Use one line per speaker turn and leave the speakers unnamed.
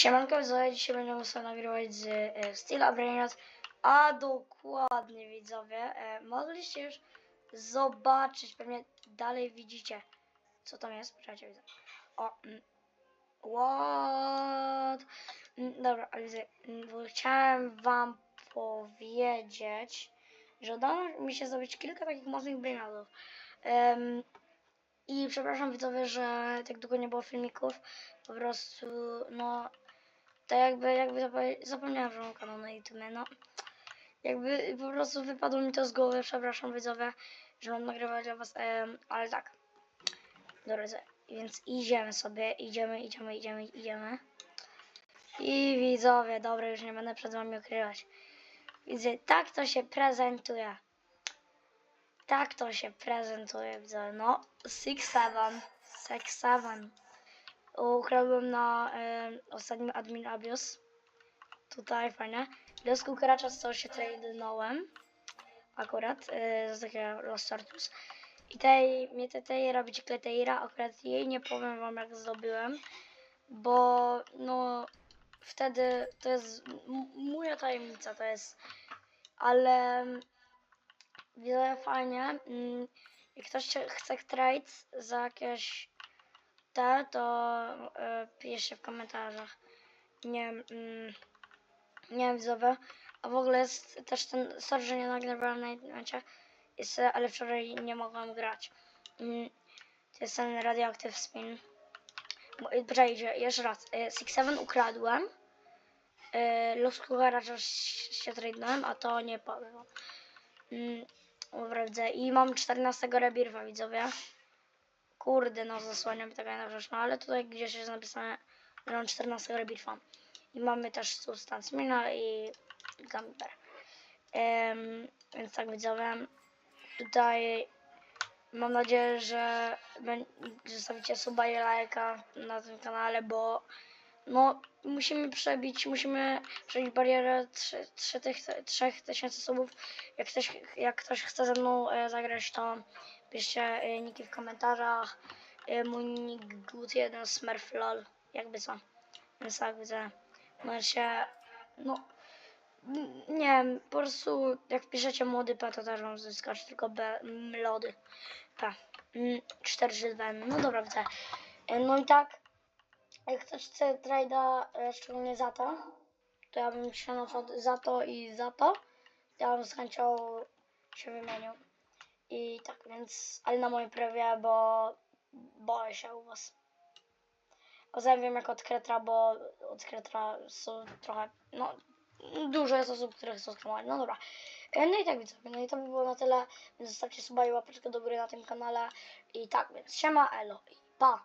Siemanko, widzowie, dzisiaj będziemy sobie nagrywać z e, Steel Brainrot, a dokładnie widzowie, e, mogliście już zobaczyć, pewnie dalej widzicie, co tam jest, poczekajcie widzę. O, mm, what? Mm, dobra, widzę, mm, chciałem wam powiedzieć, że udało mi się zrobić kilka takich mocnych brainrotów. I przepraszam widzowie, że tak długo nie było filmików. Po prostu, no, to jakby, jakby zapo- zapomniałam, że mam kanał na YouTube, no. Jakby po prostu wypadło mi to z głowy, przepraszam widzowie, że mam nagrywać dla was, em, ale tak. Drodzy, więc idziemy sobie, idziemy, idziemy, idziemy, idziemy. I widzowie, dobra, już nie będę przed wami ukrywać. Widzę, tak to się prezentuje. Tak to się prezentuje, widzę. No, Six Seven, Six Seven. Ukradłem na y, ostatnim Admin Abuse. Tutaj fajnie. Los Kukuracza z co się tradenąłem. Akurat, y, z takiego Los. I tej, mnie te, tej robić Kleteira, akurat jej nie powiem wam jak zdobyłem. Bo, no, wtedy to jest moja tajemnica, to jest. Ale Widzę fajnie. Mm, Jak ktoś chce trade za jakieś te, to y, piszcie w komentarzach. Nie wiem, mm, nie wiem widzowie. A w ogóle jest też ten, sorry, że nie nagrywałem na internecie, e, ale wczoraj nie mogłam grać. Mm, to jest ten Radioactive Spin. Bo- y, jeszcze raz. Y, Six Seven ukradłem. Y, Los Kucharacza się tradenąłem, a to nie powiem. widzę. I mam 14 rebirwa, widzowie. Kurde, no zasłania mi taka jedna rzecz. No ale tutaj gdzieś jest napisane, mam 14 rebirwa. I mamy też substance mina i gamber. Um, więc tak widzowie. Tutaj mam nadzieję, że zostawicie suba i lajka na tym kanale, bo no musimy przebić, musimy przebić barierę 3000 subów. Jak ktoś, jak ktoś chce ze mną e, zagrać, to piszcie e, niki w komentarzach. E, mój nick good1 smurf lol, jakby co. Więc tak widzę. Możecie, no nie wiem, po prostu jak wpiszecie młody P, to też wam zyskać tylko B, mlody P. Mm, 4 2 No dobra, widzę. E, No i tak, jak ktoś chce trade'a, szczególnie za to, to ja bym się na przykład za to i za to, ja bym z chęcią się wymienił. I tak więc, ale na moim prawie, bo boję się u was. Tym wiem jak od Kretra, bo od Kretra są trochę, no dużo jest osób, które chcą skromować. No dobra. E, No i tak widzowie, no i to by było na tyle. Więc zostawcie suba i łapeczkę do góry na tym kanale. I tak więc, siema, elo i pa!